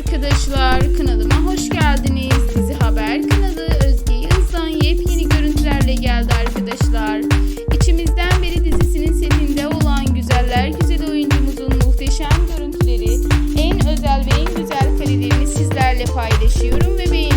arkadaşlar. Kanalıma hoş geldiniz. Dizi Haber kanalı Özge Yıldız'dan yepyeni görüntülerle geldi arkadaşlar. İçimizden beri dizisinin setinde olan güzeller güzel oyuncumuzun muhteşem görüntüleri, en özel ve en güzel karelerini sizlerle paylaşıyorum ve beğeniyorum.